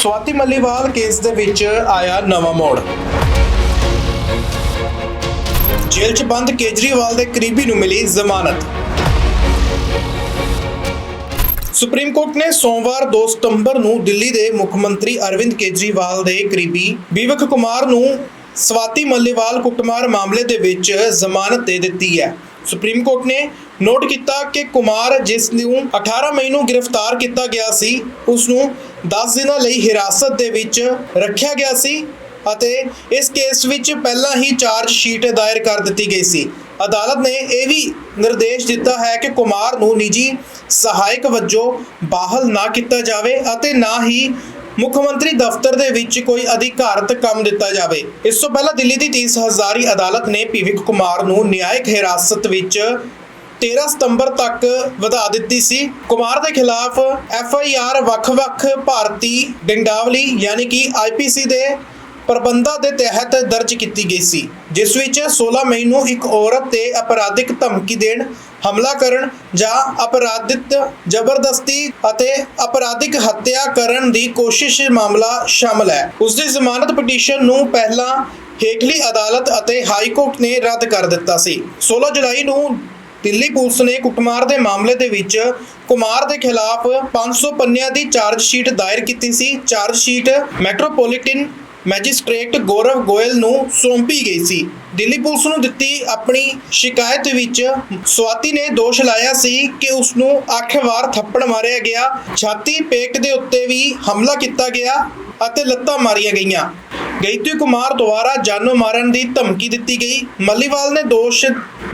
ਸਵਾਤੀ ਮੱਲੀਵਾਲ case ਦੇ ਵਿੱਚ ਆਇਆ ਨਵਾਂ ਮੋੜ। ਜੇਲ੍ਹ 'ਚ ਬੰਦ ਕੇਜਰੀਵਾਲ ਦੇ ਕਰੀਬੀ ਨੂੰ ਮਿਲੀ ਜ਼ਮਾਨਤ। ਸੁਪਰੀਮ ਕੋਰਟ ਨੇ ਸੋਮਵਾਰ 2 ਸਤੰਬਰ ਨੂੰ ਦਿੱਲੀ ਦੇ ਮੁੱਖ ਮੰਤਰੀ ਅਰਵਿੰਦ ਕੇਜਰੀਵਾਲ ਦੇ ਕਰੀਬੀ ਬੀਵਕ ਕੁਮਾਰ ਨੂੰ ਸਵਾਤੀ ਮੱਲੀਵਾਲ ਕੁੱਟਮਾਰ ਮਾਮਲੇ ਦੇ ਵਿੱਚ ਜ਼ਮਾਨਤ ਦੇ ਦਿੱਤੀ ਹੈ। ਸੁਪਰੀਮ ਕੋਰਟ ਨੇ ਨੋਟ ਕੀਤਾ ਕਿ ਕੁਮਾਰ, ਜਿਸ ਨੂੰ 18 ਮਈ ਨੂੰ ਗ੍ਰਿਫਤਾਰ ਕੀਤਾ ਗਿਆ ਸੀ, ਉਸ ਨੂੰ 10 ਦਿਨਾਂ ਲਈ ਹਿਰਾਸਤ ਦੇ ਵਿੱਚ ਰੱਖਿਆ ਗਿਆ ਸੀ ਅਤੇ ਇਸ ਕੇਸ ਵਿੱਚ ਪਹਿਲਾਂ ਹੀ ਚਾਰਜ ਸ਼ੀਟ ਦਾਇਰ ਕਰ ਦਿੱਤੀ ਗਈ ਸੀ। ਅਦਾਲਤ ਨੇ ਇਹ ਵੀ ਨਿਰਦੇਸ਼ ਦਿੱਤਾ ਹੈ ਕਿ ਕੁਮਾਰ ਨੂੰ ਨਿੱਜੀ ਸਹਾਇਕ ਵਜੋਂ ਬਹਾਲ ਨਾ ਕੀਤਾ ਜਾਵੇ ਅਤੇ ਨਾ ਹੀ ਮੁੱਖ ਮੰਤਰੀ ਦਫ਼ਤਰ ਦੇ ਵਿੱਚ ਕੋਈ ਅਧਿਕਾਰਤ ਕੰਮ ਦਿੱਤਾ ਜਾਵੇ। ਇਸ ਤੋਂ ਪਹਿਲਾਂ ਦਿੱਲੀ ਦੀ 30 ਹਜ਼ਾਰੀ ਅਦਾਲਤ ਨੇ ਪੀਵਿਕ ਕੁਮਾਰ ਨੂੰ ਨਿਆਇਕ ਹਿਰਾਸਤ ਵਿੱਚ 13 ਸਤੰਬਰ ਤੱਕ ਵਧਾ ਦਿੱਤੀ ਸੀ। ਕੁਮਾਰ ਦੇ ਖਿਲਾਫ ਐਫ ਆਈ ਆਰ ਵੱਖ-ਵੱਖ ਭਾਰਤੀ ਡੰਡਾਵਲੀ ਯਾਨੀ ਕਿ ਆਈਪੀਸੀ ਦੇ ਪ੍ਰਬੰਧਾਂ ਦੇ ਤਹਿਤ ਦਰਜ ਕੀਤੀ ਗਈ ਸੀ, ਜਿਸ ਵਿੱਚ 16 ਮਈ ਨੂੰ ਇੱਕ ਔਰਤ ਤੇ ਅਪਰਾਧਿਕ ਧਮਕੀ ਦੇਣ, ਹਮਲਾ ਕਰਨ ਜਾਂ ਅਪਰਾਧਿਤ ਜ਼ਬਰਦਸਤੀ ਅਤੇ ਅਪਰਾਧਿਕ ਹੱਤਿਆ ਕਰਨ ਦੀ ਕੋਸ਼ਿਸ਼ ਮਾਮਲਾ ਸ਼ਾਮਲ ਹੈ। ਉਸ ਦੀ ਜ਼ਮਾਨਤ ਪਟੀਸ਼ਨ ਨੂੰ ਪਹਿਲਾਂ ਹੇਠਲੀ ਅਦਾਲਤ ਅਤੇ ਹਾਈ ਕੋਰਟ ਨੇ ਰੱਦ ਕਰ ਦਿੱਤਾ ਸੀ। 16 ਜੁਲਾਈ ਨੂੰ ਦਿੱਲੀ ਪੁਲਿਸ ਨੇ ਕੁੱਟਮਾਰ ਦੇ ਮਾਮਲੇ ਦੇ ਵਿੱਚ ਕੁਮਾਰ ਦੇ ਖਿਲਾਫ 500 ਪੰਨਿਆਂ ਦੀ ਚਾਰਜ ਸ਼ੀਟ ਦਾਇਰ ਕੀਤੀ ਸੀ। Charge sheet metropolitan magistrate Gaurav Goyal ਨੂੰ ਸੌਂਪੀ ਗਈ ਸੀ। ਦਿੱਲੀ ਪੁਲਿਸ ਨੂੰ ਦਿੱਤੀ ਆਪਣੀ ਸ਼ਿਕਾਇਤ ਵਿੱਚ ਸਵਾਤੀ ਨੇ ਦੋਸ਼ ਲਾਇਆ ਸੀ ਕਿ ਉਸ ਨੂੰ ਅੱਠ ਵਾਰ ਥੱਪੜ ਮਾਰਿਆ ਗਿਆ, ਛਾਤੀ ਪੇਟ ਦੇ ਉੱਤੇ ਵੀ ਹਮਲਾ ਕੀਤਾ ਗਿਆ ਅਤੇ ਲੱਤਾਂ ਮਾਰੀਆਂ ਗਈਆਂ। ਗੈਤੀ ਕੁਮਾਰ ਦੁਆਰਾ ਜਾਨੋਂ ਮਾਰਨ ਦੀ ਧਮਕੀ ਦਿੱਤੀ ਗਈ। ਮੱਲੀਵਾਲ ਨੇ ਦੋਸ਼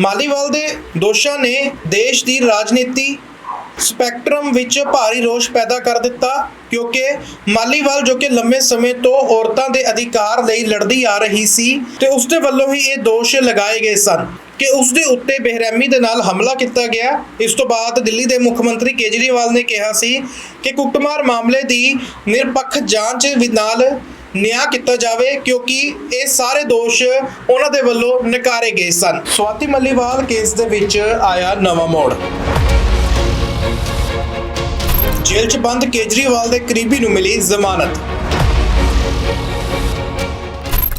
ਮਾਲੀਵਾਲ ਦੇ ਦੋਸ਼ਾਂ ਨੇ ਦੇਸ਼ ਦੀ ਰਾਜਨੀਤੀ ਸਪੈਕਟਰਮ ਵਿੱਚ ਭਾਰੀ ਰੋਸ਼ ਪੈਦਾ ਕਰ ਦਿੱਤਾ, ਕਿਉਂਕਿ ਮਾਲੀਵਾਲ ਜੋ ਕਿ ਲੰਮੇ ਸਮੇਂ ਤੋਂ ਔਰਤਾਂ ਦੇ ਅਧਿਕਾਰ ਲਈ ਲੜਦੀ ਆ ਰਹੀ ਸੀ ਤੇ ਉਸ ਦੇ ਵੱਲੋਂ ਹੀ ਇਹ ਦੋਸ਼ ਲਗਾਏ ਗਏ ਸਨ ਕਿ ਉਸ ਦੇ ਉੱਤੇ ਬੇਰਹਿਮੀ ਦੇ ਨਾਲ ਹਮਲਾ ਕੀਤਾ ਗਿਆ। ਇਸ ਤੋਂ ਬਾਅਦ ਦਿੱਲੀ ਦੇ ਮੁੱਖ ਮੰਤਰੀ ਕੇਜਰੀਵਾਲ ਨੇ ਕਿਹਾ ਸੀ ਕਿ ਕੁੱਟਮਾਰ ਮਾਮਲੇ ਦੀ ਨਿਰਪੱਖ ਜਾਂਚ ਨਾਲ ਨਿਆਂ ਕੀਤਾ ਜਾਵੇ ਕਿਉਂਕਿ ਇਹ ਸਾਰੇ ਦੋਸ਼ ਉਹਨਾਂ ਦੇ ਵੱਲੋਂ ਨਕਾਰੇ ਗਏ ਸਨ। ਸਵਾਤੀ ਮੱਲੀਵਾਲ ਕੇਸ ਦੇ ਵਿੱਚ ਆਇਆ ਨਵਾਂ ਮੋੜ। ਜੇਲ੍ਹ 'ਚ ਬੰਦ ਕੇਜਰੀਵਾਲ ਦੇ ਕਰੀਬੀ ਨੂੰ ਮਿਲੀ ਜ਼ਮਾਨਤ।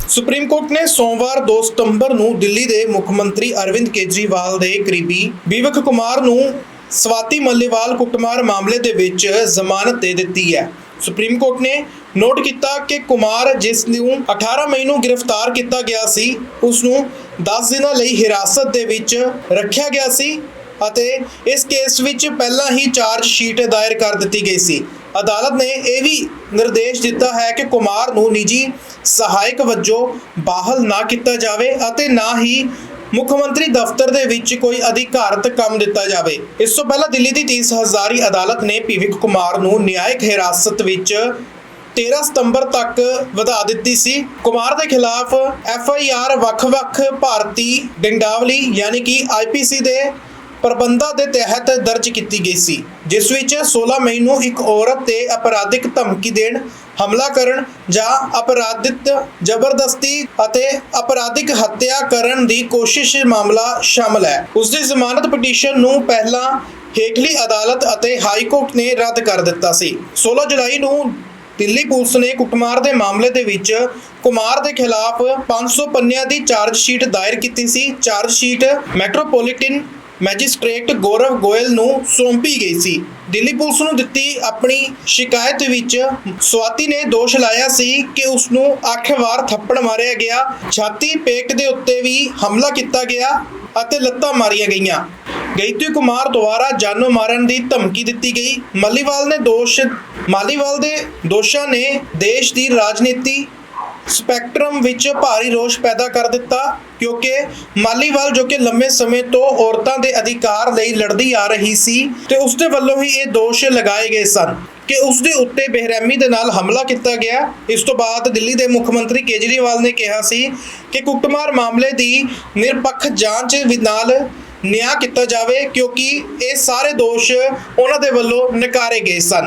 ਸੁਪਰੀਮ ਕੋਰਟ ਨੇ ਸੋਮਵਾਰ 2 ਸਤੰਬਰ ਨੂੰ ਦਿੱਲੀ ਦੇ ਮੁੱਖ ਮੰਤਰੀ ਅਰਵਿੰਦ ਕੇਜਰੀਵਾਲ ਦੇ ਕਰੀਬੀ ਬੀਵਕ ਕੁਮਾਰ ਨੂੰ ਸਵਾਤੀ ਮੱਲੀਵਾਲ ਕੁੱਟਮਾਰ ਮਾਮਲੇ ਦੇ ਵਿੱਚ ਜ਼ਮਾਨਤ ਦੇ ਦਿੱਤੀ ਹੈ। ਸੁਪਰੀਮ ਕੋਰਟ ਨੇ ਨੋਟ ਕੀਤਾ ਕਿ ਕੁਮਾਰ ਜਿਸ ਨੂੰ 18 ਮਈ ਨੂੰ ਗ੍ਰਿਫਤਾਰ ਕੀਤਾ ਗਿਆ ਸੀ ਉਸ ਨੂੰ 10 ਦਿਨਾਂ ਲਈ ਹਿਰਾਸਤ ਦੇ ਵਿੱਚ ਰੱਖਿਆ ਗਿਆ ਸੀ ਅਤੇ ਇਸ ਕੇਸ ਵਿੱਚ ਪਹਿਲਾਂ ਹੀ ਚਾਰਜ ਸ਼ੀਟ ਦਾਇਰ ਕਰ ਦਿੱਤੀ ਗਈ ਸੀ। ਅਦਾਲਤ ਨੇ ਇਹ ਵੀ ਨਿਰਦੇਸ਼ ਦਿੱਤਾ ਹੈ ਕਿ ਕੁਮਾਰ ਨੂੰ ਨਿੱਜੀ ਸਹਾਇਕ ਵਜੋਂ ਬਹਾਲ ਨਾ ਕੀਤਾ ਜਾਵੇ ਅਤੇ ਨਾ ਹੀ ਮੁੱਖ ਮੰਤਰੀ ਦਫ਼ਤਰ ਦੇ ਵਿੱਚ ਕੋਈ ਅਧਿਕਾਰਤ ਕੰਮ ਦਿੱਤਾ ਜਾਵੇ। ਇਸ ਤੋਂ ਪਹਿਲਾਂ ਦਿੱਲੀ ਦੀ 30 ਹਜ਼ਾਰੀ ਅਦਾਲਤ ਨੇ ਪੀਵਿਕ ਕੁਮਾਰ ਨੂੰ ਨਿਆਇਕ ਹਿਰਾਸਤ ਵਿੱਚ 13 ਸਤੰਬਰ ਤੱਕ ਵਧਾ ਦਿੱਤੀ ਸੀ। ਕੁਮਾਰ ਦੇ ਖਿਲਾਫ ਐਫ ਆਈ ਆਰ ਵੱਖ-ਵੱਖ ਭਾਰਤੀ ਡੰਡਾਵਲੀ ਯਾਨੀ ਕਿ ਆਈਪੀਸੀ ਦੇ ਪ੍ਰਬੰਧਾਂ ਦੇ ਤਹਿਤ ਦਰਜ ਕੀਤੀ ਗਈ ਸੀ, ਜਿਸ ਵਿੱਚ 16 ਮਈ ਨੂੰ ਇੱਕ ਔਰਤ ਤੇ ਅਪਰਾਧਿਕ ਧਮਕੀ ਦੇਣ, ਹਮਲਾ ਕਰਨ ਜਾਂ ਅਪਰਾਧਿਤ ਜ਼ਬਰਦਸਤੀ ਅਤੇ ਅਪਰਾਧਿਕ ਹੱਤਿਆ ਕਰਨ ਦੀ ਕੋਸ਼ਿਸ਼ ਮਾਮਲਾ ਸ਼ਾਮਲ ਹੈ। ਉਸ ਦੀ ਜ਼ਮਾਨਤ ਪਟੀਸ਼ਨ ਨੂੰ ਪਹਿਲਾਂ ਹੇਠਲੀ ਅਦਾਲਤ ਅਤੇ ਹਾਈ ਕੋਰਟ ਨੇ ਰੱਦ ਕਰ ਦਿੱਤਾ ਸੀ। 16 ਜੁਲਾਈ ਨੂੰ ਦਿੱਲੀ ਪੁਲਿਸ ਨੇ ਕੁੱਟਮਾਰ ਦੇ ਮਾਮਲੇ ਦੇ ਵਿੱਚ ਕੁਮਾਰ ਦੇ ਖਿਲਾਫ 500 ਪੰਨਿਆਂ ਦੀ ਚਾਰਜ ਸ਼ੀਟ ਦਾਇਰ ਕੀਤੀ ਸੀ। Charge sheet metropolitan magistrate Gaurav Goyal ਨੂੰ ਸੌਂਪੀ ਗਈ ਸੀ। ਦਿੱਲੀ ਪੁਲਿਸ ਨੂੰ ਦਿੱਤੀ ਆਪਣੀ ਸ਼ਿਕਾਇਤ ਵਿੱਚ ਸਵਾਤੀ ਨੇ ਦੋਸ਼ ਲਾਇਆ ਸੀ ਕਿ ਉਸ ਨੂੰ ਅੱਠ ਵਾਰ ਥੱਪੜ ਮਾਰਿਆ ਗਿਆ, ਛਾਤੀ ਪੇਟ ਦੇ ਉੱਤੇ ਵੀ ਹਮਲਾ ਕੀਤਾ ਗਿਆ ਅਤੇ ਲੱਤਾਂ ਮਾਰੀਆਂ ਗਈਆਂ। ਗੈਤੀ ਕੁਮਾਰ ਦੁਆਰਾ ਜਾਨੋਂ ਮਾਰਨ ਦੀ ਧਮਕੀ ਦਿੱਤੀ ਗਈ। ਮੱਲੀਵਾਲ ਨੇ ਦੋਸ਼ ਮਾਲੀਵਾਲ ਦੇ ਦੋਸ਼ਾਂ ਨੇ ਦੇਸ਼ ਦੀ ਰਾਜਨੀਤੀ ਸਪੈਕਟਰਮ ਵਿੱਚ ਭਾਰੀ ਰੋਸ਼ ਪੈਦਾ ਕਰ ਦਿੱਤਾ, ਕਿਉਂਕਿ ਮਾਲੀਵਾਲ ਜੋ ਕਿ ਲੰਮੇ ਸਮੇਂ ਤੋਂ ਔਰਤਾਂ ਦੇ ਅਧਿਕਾਰ ਲਈ ਲੜਦੀ ਆ ਰਹੀ ਸੀ ਤੇ ਉਸ ਦੇ ਵੱਲੋਂ ਹੀ ਇਹ ਦੋਸ਼ ਲਗਾਏ ਗਏ ਸਨ ਕਿ ਉਸ ਦੇ ਉੱਤੇ ਬੇਰਹਿਮੀ ਦੇ ਨਾਲ ਹਮਲਾ ਕੀਤਾ ਗਿਆ। ਇਸ ਤੋਂ ਬਾਅਦ ਦਿੱਲੀ ਦੇ ਮੁੱਖ ਮੰਤਰੀ ਕੇਜਰੀਵਾਲ ਨੇ ਕਿਹਾ ਸੀ ਕਿ ਕੁੱਟਮਾਰ ਮਾਮਲੇ ਦੀ ਨਿਰਪੱਖ ਜਾਂਚ ਨਾਲ ਨਿਆਂ ਕੀਤਾ ਜਾਵੇ, ਕਿਉਂਕਿ ਇਹ ਸਾਰੇ ਦੋਸ਼ ਉਹਨਾਂ ਦੇ ਵੱਲੋਂ ਨਕਾਰੇ ਗਏ ਸਨ।